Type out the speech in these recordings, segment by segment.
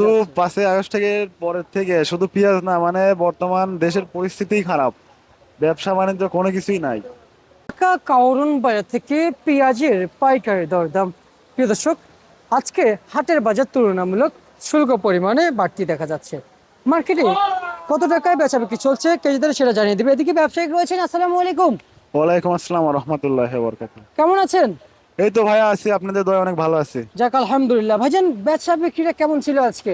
শুধু? পাঁচই আগস্ট থেকে পরের থেকে শুধু পেঁয়াজ না মানে বর্তমান দেশের পরিস্থিতিই খারাপ। ব্যবসা বাণিজ্য কোনো কিছুই নাই। ঢাকা কাউরন বাজার থেকে পেঁয়াজের পাইকারি দরদাম। প্রিয় দর্শক আজকে হাটের বাজার তুলনামূলক শুল্ক পরিমাণে বাড়তি দেখা যাচ্ছে। মার্কেটে কত টাকায় বেচা বিক্রি চলছে কেজিদের সেটা জানিয়ে দিবে। এদিকে ব্যবসায়িক রয়েছেন আসসালামু আলাইকুম। ওয়ালাইকুম আসসালাম রহমতুল্লাহ বরকাত কেমন আছেন? এই তো ভাইয়া আছি আপনাদের দয়া অনেক ভালো আছে। যাক আলহামদুলিল্লাহ। ভাইজান বেচা বিক্রিটা কেমন ছিল আজকে?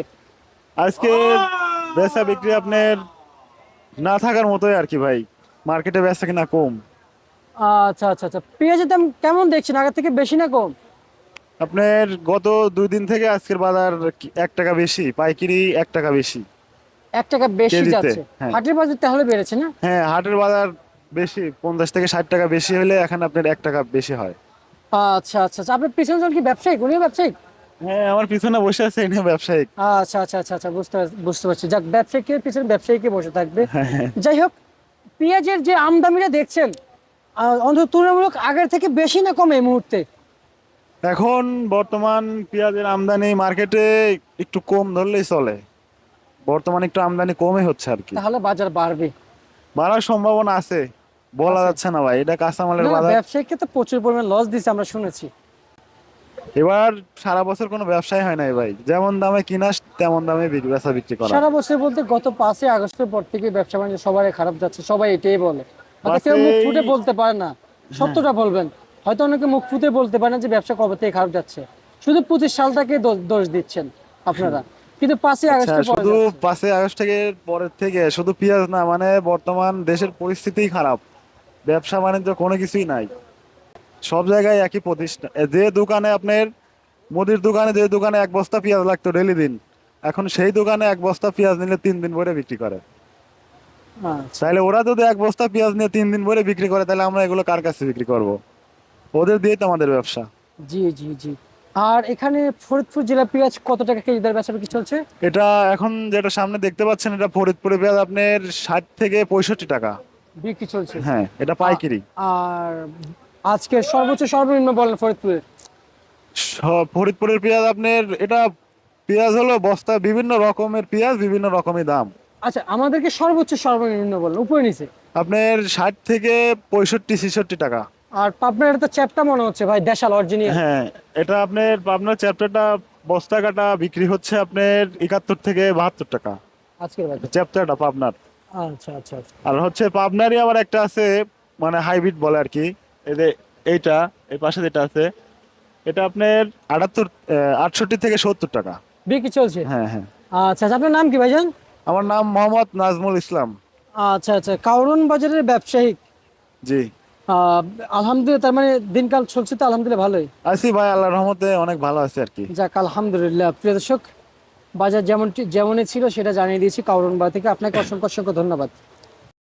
আজকে বেচা বিক্রি আপনার না থাকার মতোই আর কি ভাই। মার্কেটে বেচা কিনা কম। আচ্ছা আচ্ছা আচ্ছা। পেঁয়াজের দাম কেমন দেখছেন? আগের থেকে বেশি না কম? আপনার গত দুই দিন থেকে আজকের বাজার এক টাকা বেশি পাইকারি এক টাকা বেশি। এক টাকা বেশি যাচ্ছে। হ্যাঁ। হাটের বাজার তাহলে বেড়েছে না? হ্যাঁ হাটের বাজার বেশি পঞ্চাশ থেকে ষাট টাকা বেশি হলে এখন আপনার এক টাকা বেশি হয়। আচ্ছা আচ্ছা আচ্ছা। আপনার পিছনে জন কি ব্যবসায়িক? উনিও ব্যবসায়িক? হ্যাঁ আমার পিছনে বসে আছে এনে ব্যবসায়িক। আচ্ছা আচ্ছা আচ্ছা আচ্ছা বুঝতে বুঝতে পারছি। যাক ব্যবসায়িকের পিছনে ব্যবসায়িকে বসে থাকবে। হ্যাঁ, যাই হোক পেঁয়াজের যে আমদানিটা দেখছেন অন্তত তুলনামূলক আগের থেকে বেশি না কম এই মুহূর্তে? এখন বর্তমান পেঁয়াজের আমদানি মার্কেটে একটু কম ধরলেই চলে। বর্তমানে একটু আমদানি কমই হচ্ছে আর কি। তাহলে বাজার বাড়বে। বাড়ার সম্ভাবনা আছে। বলা যাচ্ছে না ভাই এটা কাঁচামালের বাজার। ব্যবসায়িককে তো প্রচুর পরিমাণ লস দিচ্ছে আমরা শুনেছি। এবার সারা বছর কোনো ব্যবসায় হয় নাই ভাই। যেমন দামে কিনা তেমন দামে বিক্রি বেচা বিক্রি করা। সারা বছর বলতে গত পাঁচই আগস্টের পর থেকে ব্যবসা বাণিজ্য সবারই খারাপ যাচ্ছে সবাই এটাই বলে। কেউ মুখ ফুটে বলতে পারে না সত্যটা বলবেন। হয়তো অনেকে মুখ ফুটে বলতে পারে না যে ব্যবসা কবে থেকে খারাপ যাচ্ছে। শুধু পঁচিশ সালটাকে দোষ- দিচ্ছেন আপনারা। কিন্তু পাঁচই আচ্ছা, আগস্টের পরে শুধু। পাঁচই আগস্ট থেকে পরের থেকে শুধু পেঁয়াজ না মানে বর্তমান দেশের পরিস্থিতিই খারাপ। ব্যবসা বাণিজ্য কোনো কিছুই নাই। সব জায়গায় একই প্রতিষ্ঠান এ, যে দোকানে আপনার মুদির দোকানে যে দোকানে এক বস্তা পেঁয়াজ লাগতো ডেলি দিন এখন সেই দোকানে এক বস্তা পেঁয়াজ নিলে তিন দিন ভরে বিক্রি করে। আচ্ছা। তাহলে ওরা যদি এক বস্তা পেঁয়াজ নিয়ে তিন দিন ভরে বিক্রি করে তাহলে আমরা এগুলো কার কাছে বিক্রি করব? ওদের দিয়েই তো আমাদের ব্যবসা। জি জি জি। আর এখানে ফরিদপুর জেলা পেঁয়াজ কত টাকা কেজি দর বেচা বিক্রি চলছে? এটা এখন যেটা সামনে দেখতে পাচ্ছেন এটা ফরিদপুরে পেঁয়াজ আপনার ষাট থেকে পঁয়ষট্টি টাকা। বিক্রি চলছে। হ্যাঁ এটা পাইকারি। আর আজকে সর্বোচ্চ সর্বনিম্ন বলেন ফরিদপুরে। ফরিদপুরের পেঁয়াজ আপনার এটা পেঁয়াজ হলো বস্তা বিভিন্ন রকমের পেঁয়াজ বিভিন্ন রকমের দাম। আচ্ছা আমাদেরকে সর্বোচ্চ সর্বনিম্ন বলেন উপরে নিচে। আপনার ষাট থেকে পঁয়ষট্টি ছেষট্টি টাকা। আর পাবনার এটা চ্যাপটা মনে হচ্ছে ভাই দেশাল অরিজিনাল। হ্যাঁ এটা আপনার আপনার চ্যাপ্টারটা বস্তা কাটা বিক্রি হচ্ছে আপনার একাত্তর থেকে বাহাত্তর টাকা। আজকের বাজার। চ্যাপ্টারটা পাবনার আচ্ছা আচ্ছা আচ্ছা। আর হচ্ছে পাবনারই আবার একটা আছে মানে হাইব্রিড বলে আর কি এই যে এইটা এই পাশে যেটা আছে এটা আপনার আটাত্তর আটষট্টি থেকে সত্তর টাকা। বিক্রি চলছে? হ্যাঁ হ্যাঁ। আচ্ছা আচ্ছা আপনার নাম কি ভাইজান? আমার নাম মোহাম্মদ নাজমুল ইসলাম। আচ্ছা আচ্ছা কাউরন বাজারের ব্যবসায়িক জি। আলহামদুলিল্লাহ তার মানে দিনকাল চলছে তো আলহামদুলিল্লাহ ভালোই। আছি ভাই আল্লাহর রহমতে অনেক ভালো আছে আর কি যাক আলহামদুলিল্লাহ প্রিয় দর্শক বাজার যেমন যেমনই ছিল সেটা জানিয়ে দিয়েছি। কাউরনবা থেকে আপনাকে অসংখ্য অসংখ্য ধন্যবাদ।